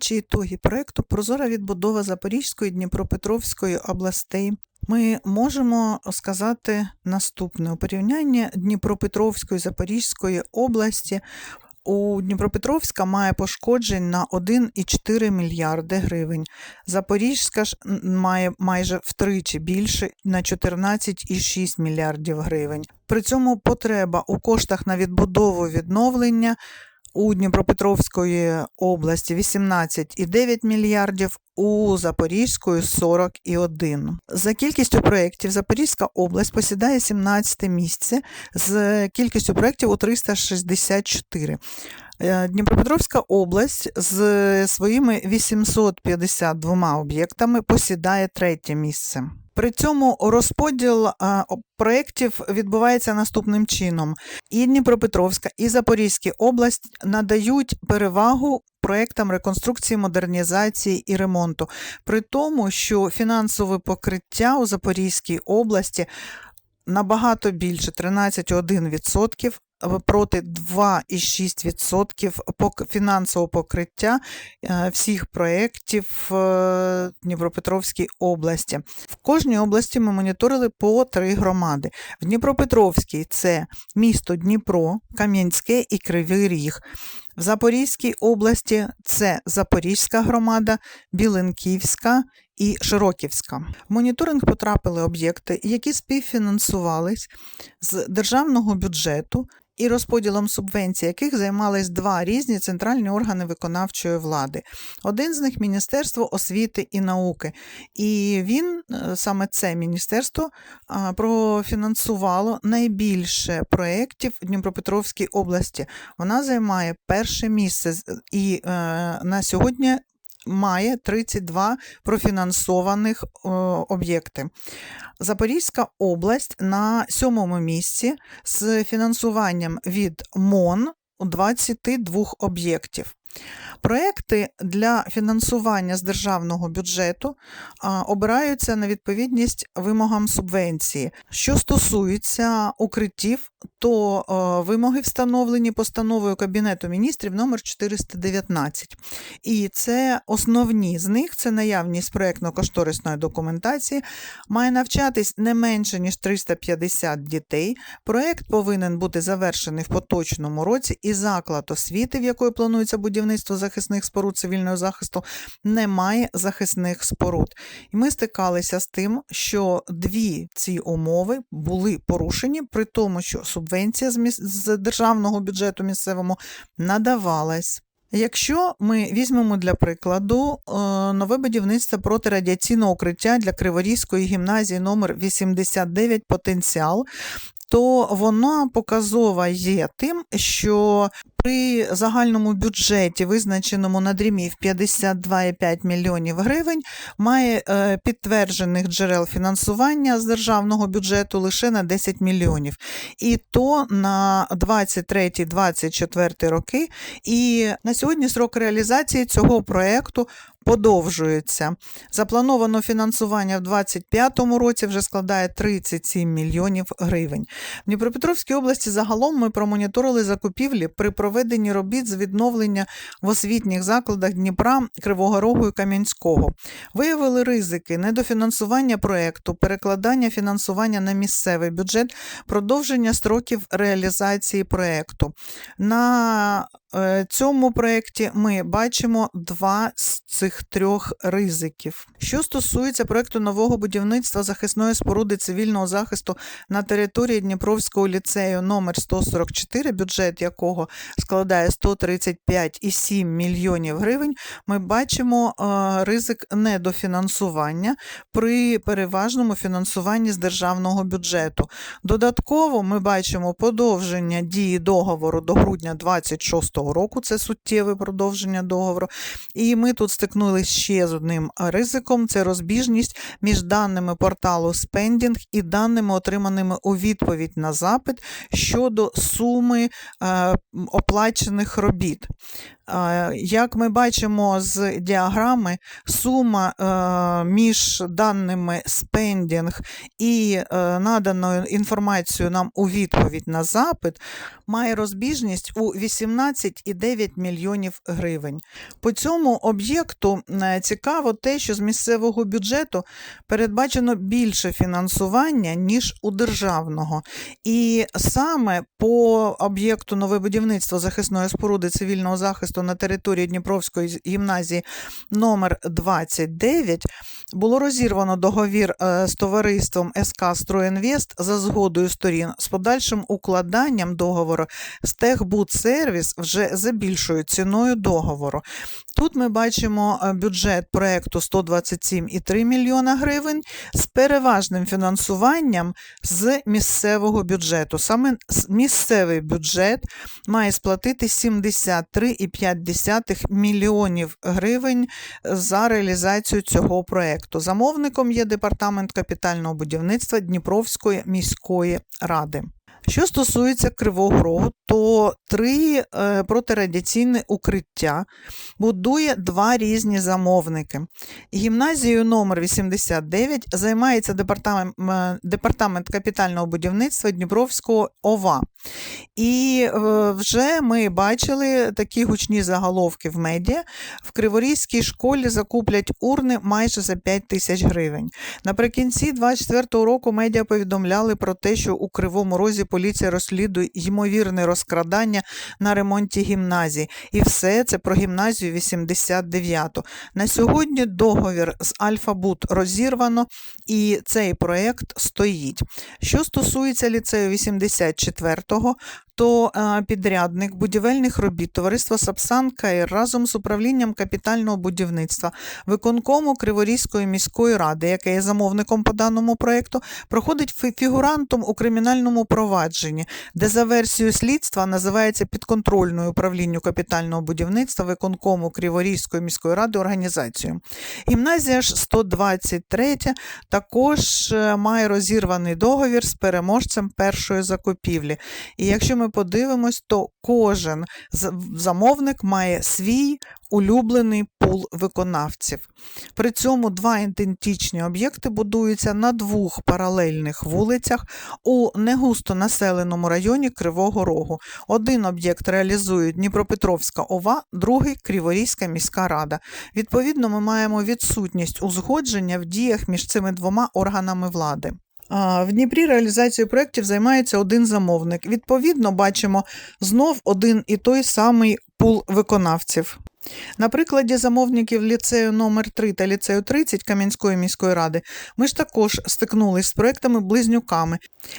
Підбиваючи ітоги проекту Прозора відбудова Запорізької Дніпропетровської областей, ми можемо сказати наступне: у порівнянні Дніпропетровської Запорізької області. У Дніпропетровська має пошкоджень на 1,4 мільярди гривень. Запорізька ж має майже втричі більше на 14,6 мільярдів гривень. При цьому потреба у коштах на відбудову відновлення у Дніпропетровської області 18,9 мільярдів, у Запорізької 40,1. За кількістю проєктів Запорізька область посідає 17 місце з кількістю проєктів у 364. Е, Дніпропетровська область з своїми 852 об'єктами посідає третє місце. При цьому розподіл е, проєктів відбувається наступним чином: і Дніпропетровська, і Запорізька область надають перевагу проєктам реконструкції, модернізації і ремонту, при тому, що фінансове покриття у Запорізькій області набагато більше 13,1% проти 2,6% пок- фінансового покриття е, всіх проєктів е, Дніпропетровській області. В кожній області ми моніторили по три громади. В Дніпропетровській це місто Дніпро, Кам'янське і Кривий Ріг. В Запорізькій області це Запорізька громада, Біленківська і Широківська. В моніторинг потрапили об'єкти, які співфінансувались з державного бюджету і розподілом субвенцій, яких займались два різні центральні органи виконавчої влади. Один з них Міністерство освіти і науки. І він, е, саме це міністерство, профінансувало найбільше проєктів в Дніпропетровській області. Вона займає перше місце і е, на сьогодні має 32 профінансованих е, об'єкти. Запорізька область на сьомому місці з фінансуванням від МОН у 22 об'єктів. Проекти для фінансування з державного бюджету обираються на відповідність вимогам субвенції. Що стосується укриттів, то е, вимоги встановлені постановою Кабінету міністрів номер 419. І це основні з них це наявність проєктно-кошторисної документації, має навчатись не менше ніж 350 дітей. Проєкт повинен бути завершений в поточному році, і заклад освіти, в якої планується будівництво захисних споруд цивільного захисту, не має захисних споруд. І ми стикалися з тим, що дві ці умови були порушені, при тому, що субвенція з, міс- з державного бюджету місцевому надавалась. Якщо ми візьмемо для прикладу е, нове будівництво протирадіаційного укриття для Криворізької гімназії номер 89 потенціал, то вона показова є тим, що при загальному бюджеті, визначеному на дрімі в 52,5 мільйонів гривень, має е, підтверджених джерел фінансування з державного бюджету лише на 10 мільйонів. І то на 23-24 роки. І на сьогодні срок реалізації цього проєкту подовжується. Заплановано фінансування в 2025 році вже складає 37 мільйонів гривень. В Дніпропетровській області загалом ми промоніторили закупівлі при проведенні робіт з відновлення в освітніх закладах Дніпра, Кривого Рогу і Кам'янського. Виявили ризики недофінансування проекту, перекладання фінансування на місцевий бюджет, продовження строків реалізації проекту. На цьому проєкті ми бачимо два з цих трьох ризиків. Що стосується проекту нового будівництва захисної споруди цивільного захисту на території Дніпровського ліцею номер 144, бюджет якого складає 135,7 мільйонів гривень, ми бачимо е, ризик недофінансування при переважному фінансуванні з державного бюджету. Додатково ми бачимо подовження дії договору до грудня 2026 року, це суттєве продовження договору. І ми тут стикнулися ще з одним ризиком: це розбіжність між даними порталу Spending і даними, отриманими у відповідь на запит щодо суми е, оплачених робіт. Як ми бачимо з діаграми, сума е, між даними spending і е, наданою інформацією нам у відповідь на запит має розбіжність у 18,9 мільйонів гривень. По цьому об'єкту е, цікаво те, що з місцевого бюджету передбачено більше фінансування, ніж у державного. І саме по об'єкту нове будівництво захисної споруди цивільного захисту на території Дніпровської гімназії номер 29 було розірвано договір е, з товариством СК «Стройінвест» за згодою сторін з подальшим укладанням договору з Техбудсервіс вже за більшою ціною договору. Тут ми бачимо е, бюджет проекту 127,3 мільйона гривень з переважним фінансуванням з місцевого бюджету. Саме місцевий бюджет має сплатити 73,5 мільйонів гривень за реалізацію цього проекту. Замовником є департамент капітального будівництва Дніпровської міської ради. Що стосується Кривого Рогу, то три е, протирадіаційні укриття будує два різні замовники. Гімназією номер 89 займається департамент, департамент капітального будівництва Дніпровського ОВА. І е, вже ми бачили такі гучні заголовки в медіа. В Криворізькій школі закуплять урни майже за 5 тисяч гривень. Наприкінці 24-го року медіа повідомляли про те, що у Кривому Розі поліція розслідує ймовірне розкрадання на ремонті гімназії. І все це про гімназію 89-ту. На сьогодні договір з Альфа-Бут розірвано, і цей проєкт стоїть. Що стосується ліцею 84-го, то е, підрядник будівельних робіт товариства Сапсан КР разом з управлінням капітального будівництва виконкому Криворізької міської ради, яке є замовником по даному проєкту, проходить фігурантом у кримінальному провадженні, де за версією слідства називається підконтрольною управлінню капітального будівництва виконкому Криворізької міської ради організацією. Гімназія ж 123 також е, має розірваний договір з переможцем першої закупівлі. І якщо ми подивимось, то кожен замовник має свій улюблений пул виконавців. При цьому два ідентичні об'єкти будуються на двох паралельних вулицях у негусто населеному районі Кривого Рогу. Один об'єкт реалізує Дніпропетровська ОВА, другий Криворізька міська рада. Відповідно, ми маємо відсутність узгодження в діях між цими двома органами влади. В Дніпрі реалізацією проєктів займається один замовник. Відповідно, бачимо знов один і той самий пул виконавців. На прикладі замовників ліцею номер 3 та ліцею 30 Кам'янської міської ради ми ж також стикнулись з проектами-близнюками,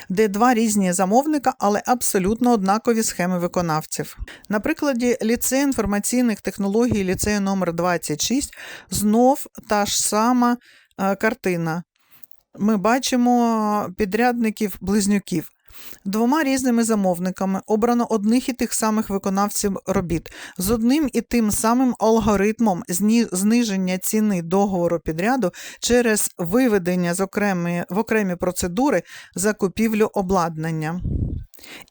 де два різні замовника, але абсолютно однакові схеми виконавців. На прикладі ліцею інформаційних технологій ліцею номер 26 знов та ж сама е, картина. Ми бачимо підрядників близнюків. Двома різними замовниками обрано одних і тих самих виконавців робіт з одним і тим самим алгоритмом зниження ціни договору підряду через виведення з окремі, в окремі процедури закупівлю обладнання.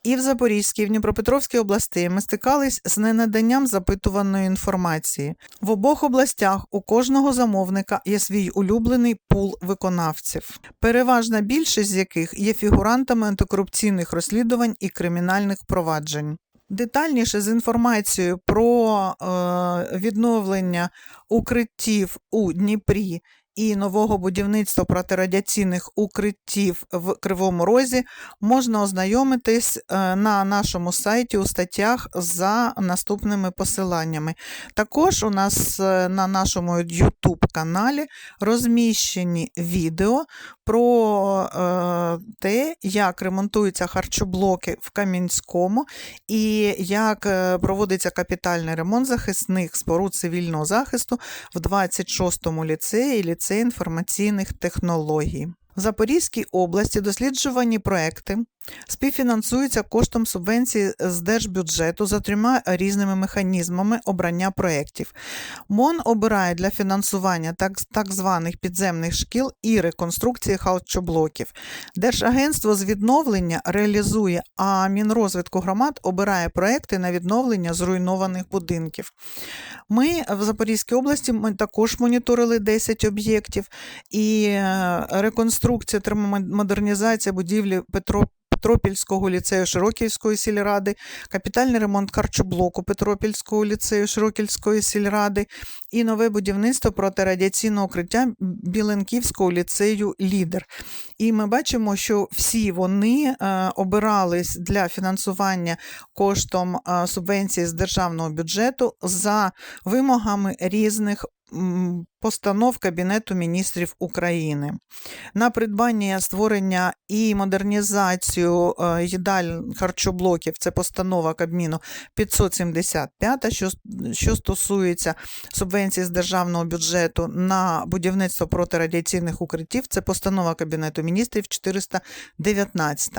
І в Запорізькій, і в Дніпропетровській областей ми стикались з ненаданням запитуваної інформації. В обох областях у кожного замовника є свій улюблений пул виконавців, переважна більшість з яких є фігурантами антикорупційних розслідувань і кримінальних проваджень. Детальніше з інформацією про е, відновлення укриттів у Дніпрі і нового будівництва протирадіаційних укриттів в Кривому Розі можна ознайомитись е, на нашому сайті у статтях за наступними посиланнями. Також у нас е, на нашому YouTube каналі розміщені відео про е, те, як ремонтуються харчоблоки в Кам'янському і як проводиться капітальний ремонт захисних споруд цивільного захисту в 26-му ліцеї і інформаційних технологій. В Запорізькій області досліджувані проекти співфінансується коштом субвенції з держбюджету за трьома різними механізмами обрання проєктів. МОН обирає для фінансування так, так званих підземних шкіл і реконструкції харчоблоків. Держагентство з відновлення реалізує, а Мінрозвитку громад обирає проекти на відновлення зруйнованих будинків. Ми в Запорізькій області ми також моніторили 10 об'єктів, і е, реконструкція, термомодернізація будівлі Петро. Петропільського ліцею Широківської сільради, капітальний ремонт харчоблоку Петропільського ліцею Широківської сільради і нове будівництво протирадіаційного укриття Біленківського ліцею Лідер. І ми бачимо, що всі вони е, обирались для фінансування коштом е, субвенції з державного бюджету за вимогами різних постанов Кабінету міністрів України. На придбання створення і модернізацію е, їдаль харчоблоків це постанова Кабміну 575, що, що стосується субвенції з державного бюджету на будівництво протирадіаційних укриттів, це постанова Кабінету міністрів 419.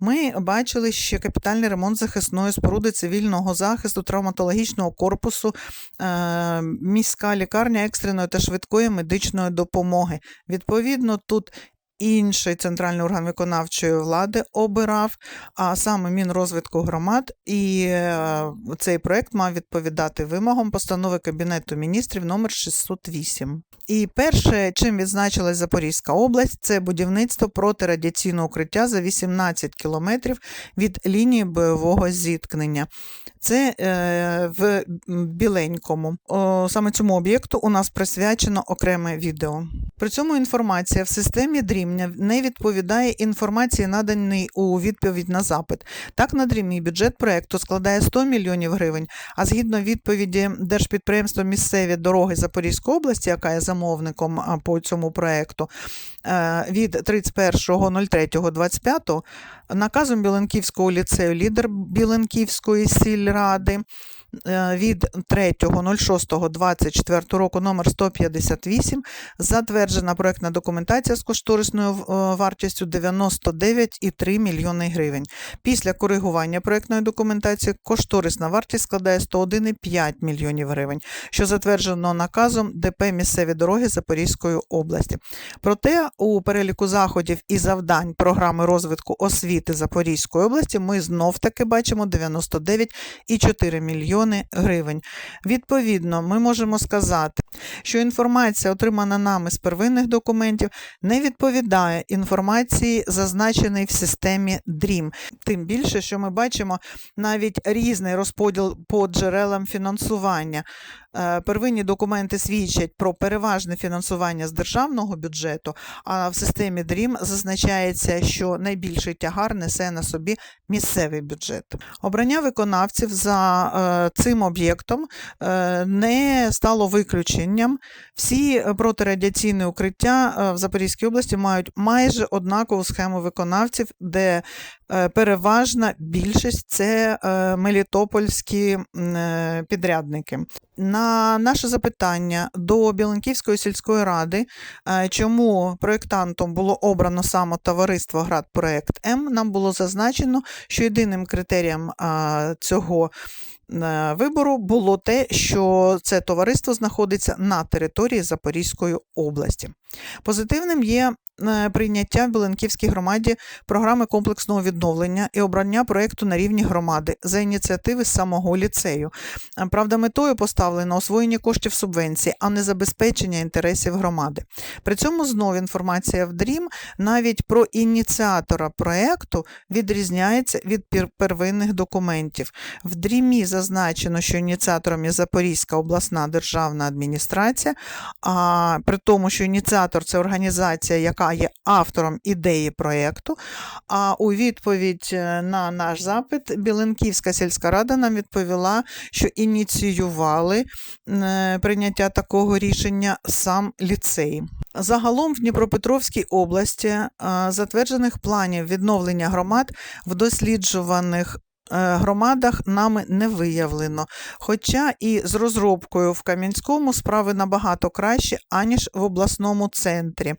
Ми бачили ще капітальний ремонт захисної споруди цивільного захисту, травматологічного корпусу, е, міська лікарня екстреної та швидкої медичної допомоги. Відповідно, тут інший центральний орган виконавчої влади обирав, а саме Мінрозвитку громад, і е, цей проект мав відповідати вимогам постанови Кабінету міністрів номер 608. І перше, чим відзначилась Запорізька область, це будівництво протирадіаційного укриття за 18 кілометрів від лінії бойового зіткнення. Це е, в Біленькому. О, саме цьому об'єкту у нас присвячено окреме відео. При цьому інформація в системі DREAM не відповідає інформації, наданій у відповідь на запит. Так, на DREAM бюджет проекту складає 100 мільйонів гривень, а згідно відповіді Держпідприємства місцеві дороги Запорізької області, яка є замовником по цьому проекту, е, від 31.03.25 наказом Біленківського ліцею лідер Біленківської сільради від 3.06.24 року номер 158 затверджена проектна документація з кошторисною е, вартістю 99,3 мільйони гривень. Після коригування проектної документації кошторисна вартість складає 101,5 мільйонів гривень, що затверджено наказом ДП місцеві дороги Запорізької області. Проте у переліку заходів і завдань програми розвитку освіти Запорізької області ми знов таки бачимо 99,4 мільйони гривень. Відповідно, ми можемо сказати, що інформація, отримана нами з первинних документів, не відповідає інформації, зазначеної в системі DREAM. Тим більше, що ми бачимо навіть різний розподіл по джерелам фінансування. Е, Первинні документи свідчать про переважне фінансування з державного бюджету, а в системі DREAM зазначається, що найбільший тягар несе на собі місцевий бюджет. Обрання виконавців за е, цим об'єктом е, не стало виключенням. Всі протирадіаційні укриття в Запорізькій області мають майже однакову схему виконавців, де переважна більшість це е, мелітопольські е, підрядники. На наше запитання до Біленківської сільської ради, е, чому проєктантом було обрано саме товариство «Градпроект М», нам було зазначено, що єдиним критерієм цього е, вибору було те, що це товариство знаходиться на території Запорізької області. Позитивним є е, прийняття в Біленківській громаді програми комплексного відновлення і обрання проєкту на рівні громади за ініціативи самого ліцею. Е, Правда, метою поставлено освоєння коштів субвенції, а не забезпечення інтересів громади. При цьому знов інформація в ДРІМ навіть про ініціатора проєкту відрізняється від первинних документів. В ДРІМі зазначено, що ініціатором є Запорізька обласна державна адміністрація, а при тому, що ініціатор це організація, яка є автором ідеї проєкту. А у відповідь е, на наш запит Біленківська сільська рада нам відповіла, що ініціювали е, прийняття такого рішення сам ліцей. Загалом в Дніпропетровській області е, затверджених планів відновлення громад в досліджуваних громадах нами не виявлено. Хоча і з розробкою в Кам'янському справи набагато краще, аніж в обласному центрі.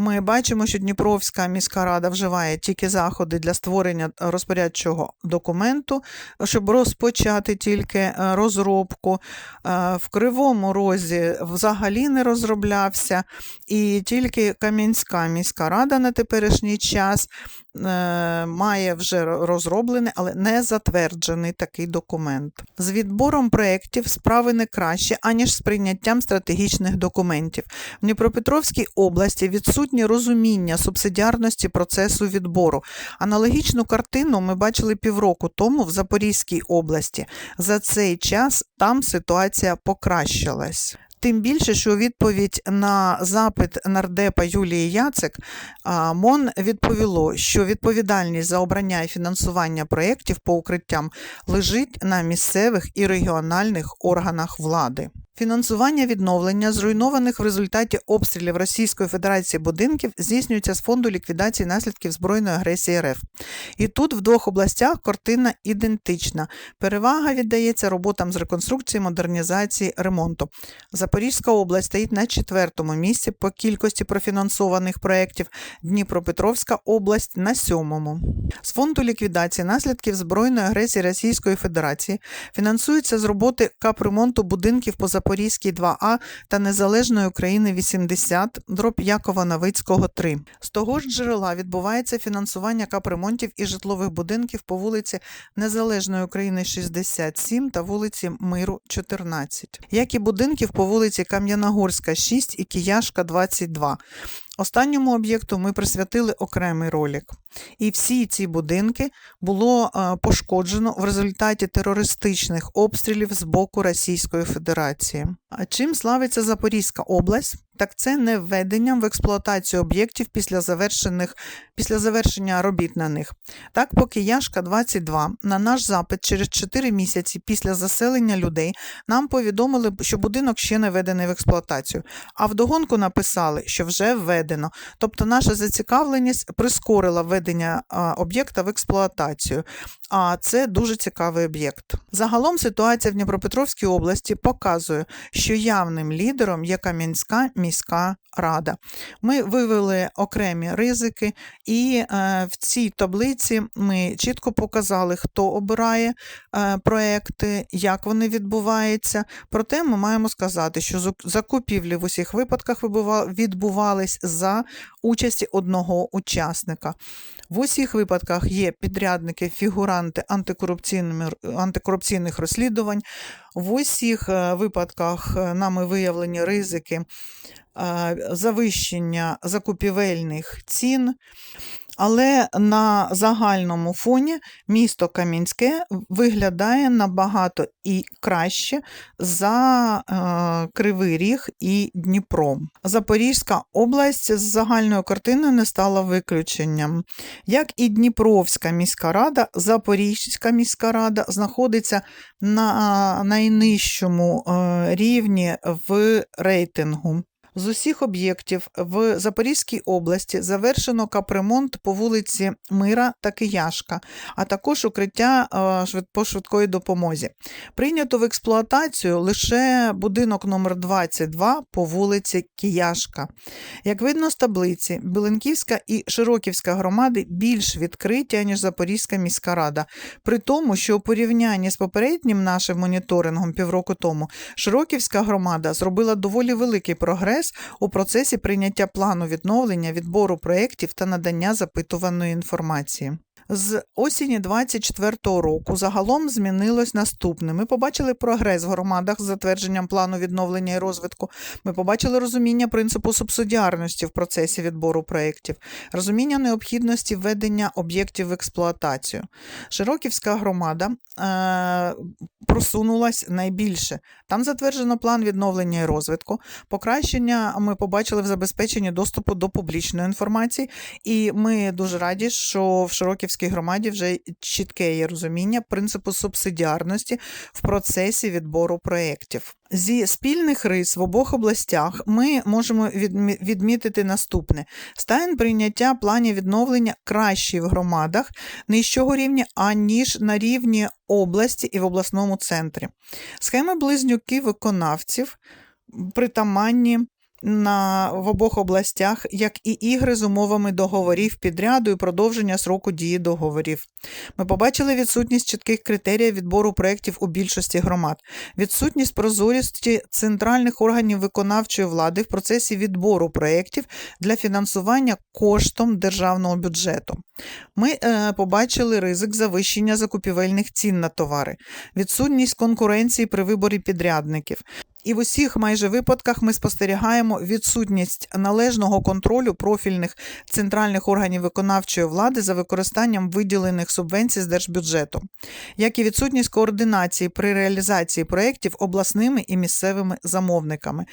Ми бачимо, що Дніпровська міська рада вживає тільки заходи для створення розпорядчого документу, щоб розпочати тільки е, розробку. Е, В Кривому Розі взагалі не розроблявся, і тільки Кам'янська міська рада на теперішній час е, має вже розроблений, але не затверджений такий документ. З відбором проєктів справи не краще, аніж з прийняттям стратегічних документів. В Дніпропетровській області відсутнє розуміння субсидіарності процесу відбору. Аналогічну картину ми бачили півроку тому в Запорізькій області. За цей час там ситуація покращилась. Тим більше, що у відповідь на запит нардепа Юлії Яцик МОН відповіло, що відповідальність за обрання і фінансування проєктів по укриттям лежить на місцевих і регіональних органах влади. Фінансування відновлення зруйнованих в результаті обстрілів Російської Федерації будинків здійснюється з фонду ліквідації наслідків збройної агресії РФ. І тут в двох областях картина ідентична. Перевага віддається роботам з реконструкції, модернізації, ремонту. Запорізька область стоїть на четвертому місці по кількості профінансованих проєктів, Дніпропетровська область на сьомому. З фонду ліквідації наслідків збройної агресії Російської Федерації фінансується з роботи капремонту будинків по Запорізькій 2А та Незалежної України 80, дроб Якова Новицького 3. З того ж джерела відбувається фінансування капремонтів і житлових будинків по вулиці Незалежної України 67 та вулиці Миру 14, як і будинків по вулиці Кам'яногорська 6 і Кияшка 22. Останньому об'єкту ми присвятили окремий ролик. І всі ці будинки було е, пошкоджено в результаті терористичних обстрілів з боку Російської Федерації. А чим славиться Запорізька область? Так це не введенням в експлуатацію об'єктів після завершених після завершення робіт на них. Так, поки Яшка 22 на наш запит через 4 місяці після заселення людей нам повідомили, що будинок ще не введений в експлуатацію. А вдогонку написали, що вже введено. Тобто наша зацікавленість прискорила введення об'єкта в експлуатацію. А це дуже цікавий об'єкт. Загалом ситуація в Дніпропетровській області показує, що явним лідером є Кам'янська міська рада. Ми вивели окремі ризики, і е, в цій таблиці ми чітко показали, хто обирає е, проекти, як вони відбуваються. Проте ми маємо сказати, що закупівлі в усіх випадках відбувались за участі одного учасника. В усіх випадках є підрядники, фігуранти антикорупційних розслідувань. В усіх е, випадках е, нами виявлені ризики е, завищення закупівельних цін. Але на загальному фоні місто Кам'янське виглядає набагато і краще за е, Кривий Ріг і Дніпро. Запорізька область з загальною картиною не стала виключенням. Як і Дніпровська міська рада, Запорізька міська рада знаходиться на найнижчому е, рівні в рейтингу. З усіх об'єктів в Запорізькій області завершено капремонт по вулиці Мира та Кияшка, а також укриття е, по швидкої допомозі. Прийнято в експлуатацію лише будинок номер 22 по вулиці Кияшка. Як видно з таблиці, Біленківська і Широківська громади більш відкриті, ніж Запорізька міська рада. При тому, що у порівнянні з попереднім нашим моніторингом півроку тому, Широківська громада зробила доволі великий прогрес у процесі прийняття плану відновлення, відбору проєктів та надання запитуваної інформації. З осені 24-го року загалом змінилось наступне. Ми побачили прогрес в громадах з затвердженням плану відновлення і розвитку. Ми побачили розуміння принципу субсидіарності в процесі відбору проєктів, розуміння необхідності введення об'єктів в експлуатацію. Широківська громада е- просунулась найбільше. Там затверджено план відновлення і розвитку. Покращення ми побачили в забезпеченні доступу до публічної інформації, і ми дуже раді, що в Широківській громаді вже чітке є розуміння принципу субсидіарності в процесі відбору проєктів. Зі спільних рис в обох областях ми можемо відмітити наступне: стан прийняття планів відновлення кращий в громадах нижчого рівня, аніж на рівні області і в обласному центрі. Схеми близнюки виконавців притаманні на, в обох областях, як і ігри з умовами договорів підряду і продовження сроку дії договорів. Ми побачили відсутність чітких критеріїв відбору проєктів у більшості громад, відсутність прозорості центральних органів виконавчої влади в процесі відбору проєктів для фінансування коштом державного бюджету. Ми е, побачили ризик завищення закупівельних цін на товари, відсутність конкуренції при виборі підрядників. І в усіх майже випадках ми спостерігаємо відсутність належного контролю профільних центральних органів виконавчої влади за використанням виділених субвенцій з держбюджету, як і відсутність координації при реалізації проєктів обласними і місцевими замовниками.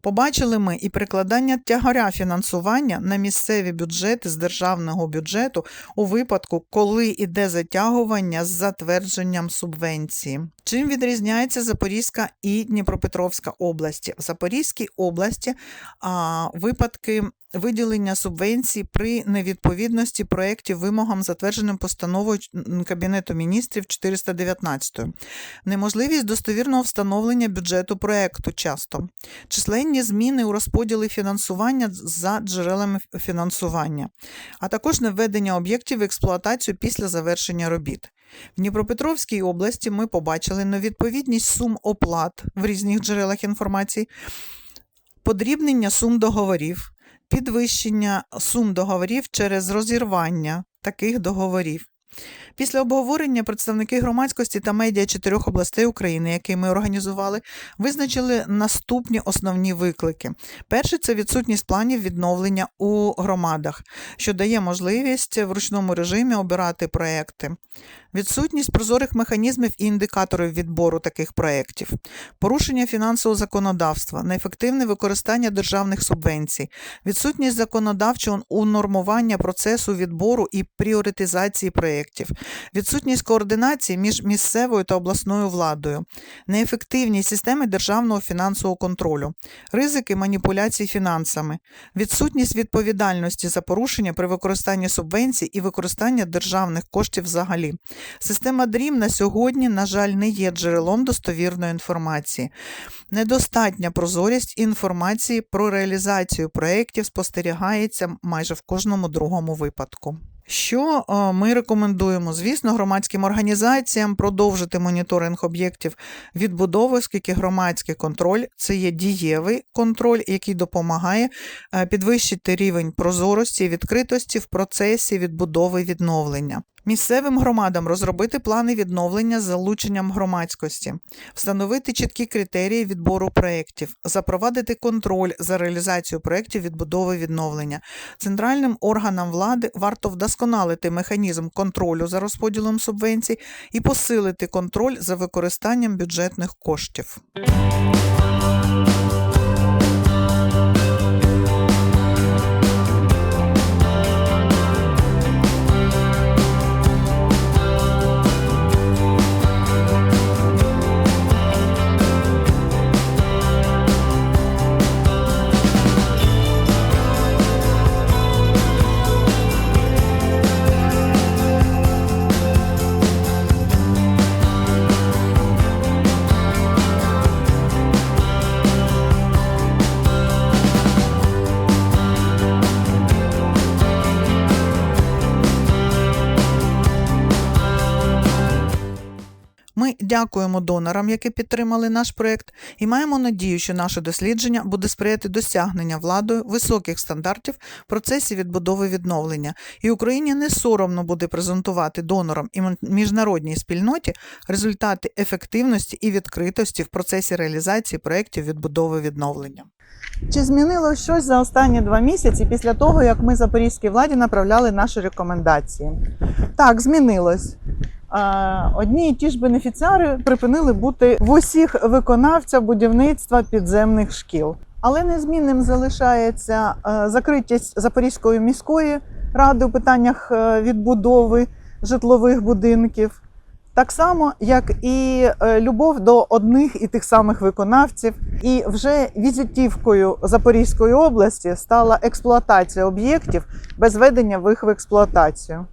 Побачили ми і прикладання тягаря фінансування на місцеві бюджети з державного бюджету у випадку, коли йде затягування з затвердженням субвенції. Чим відрізняється Запорізька і Дніпропетровська області? В Запорізькій області а, випадки виділення субвенцій при невідповідності проєктів вимогам, затвердженим постановою Кабінету міністрів 419. Неможливість достовірного встановлення бюджету проєкту часто. Численні зміни у розподілі фінансування за джерелами фінансування, а також невведення об'єктів в експлуатацію після завершення робіт. В Дніпропетровській області ми побачили невідповідність сум оплат в різних джерелах інформації, подрібнення сум договорів, підвищення сум договорів через розірвання таких договорів. Після обговорення представники громадськості та медіа чотирьох областей України, які ми організували, визначили наступні основні виклики. Перший це відсутність планів відновлення у громадах, що дає можливість в ручному режимі обирати проекти. Відсутність прозорих механізмів і індикаторів відбору таких проєктів, порушення фінансового законодавства, неефективне використання державних субвенцій, відсутність законодавчого унормування процесу відбору і пріоритизації проєктів, відсутність координації між місцевою та обласною владою, неефективність системи державного фінансового контролю, ризики маніпуляцій фінансами, відсутність відповідальності за порушення при використанні субвенцій і використання державних коштів взагалі. Система DREAM на сьогодні, на жаль, не є джерелом достовірної інформації. Недостатня прозорість інформації про реалізацію проєктів спостерігається майже в кожному другому випадку. Що е, ми рекомендуємо? Звісно, громадським організаціям продовжити моніторинг об'єктів відбудови, оскільки громадський контроль це є дієвий контроль, який допомагає е, підвищити рівень прозорості і відкритості в процесі відбудови відновлення. Місцевим громадам розробити плани відновлення з залученням громадськості, встановити чіткі критерії відбору проєктів, запровадити контроль за реалізацією проєктів відбудови відновлення. Центральним органам влади варто вдосконалити механізм контролю за розподілом субвенцій і посилити контроль за використанням бюджетних коштів. Дякуємо донорам, які підтримали наш проєкт, і маємо надію, що наше дослідження буде сприяти досягнення владою високих стандартів в процесі відбудови відновлення, і Україні не соромно буде презентувати донорам і міжнародній спільноті результати ефективності і відкритості в процесі реалізації проєктів відбудови відновлення. Чи змінило щось за останні два місяці після того, як ми запорізькій владі направляли наші рекомендації? Так, змінилось. Одні і ті ж бенефіціари припинили бути в усіх виконавця будівництва підземних шкіл. Але незмінним залишається е, закритість Запорізької міської ради у питаннях е, відбудови житлових будинків. Так само, як і е, любов до одних і тих самих виконавців. І вже візитівкою Запорізької області стала експлуатація об'єктів без введення в їх в експлуатацію.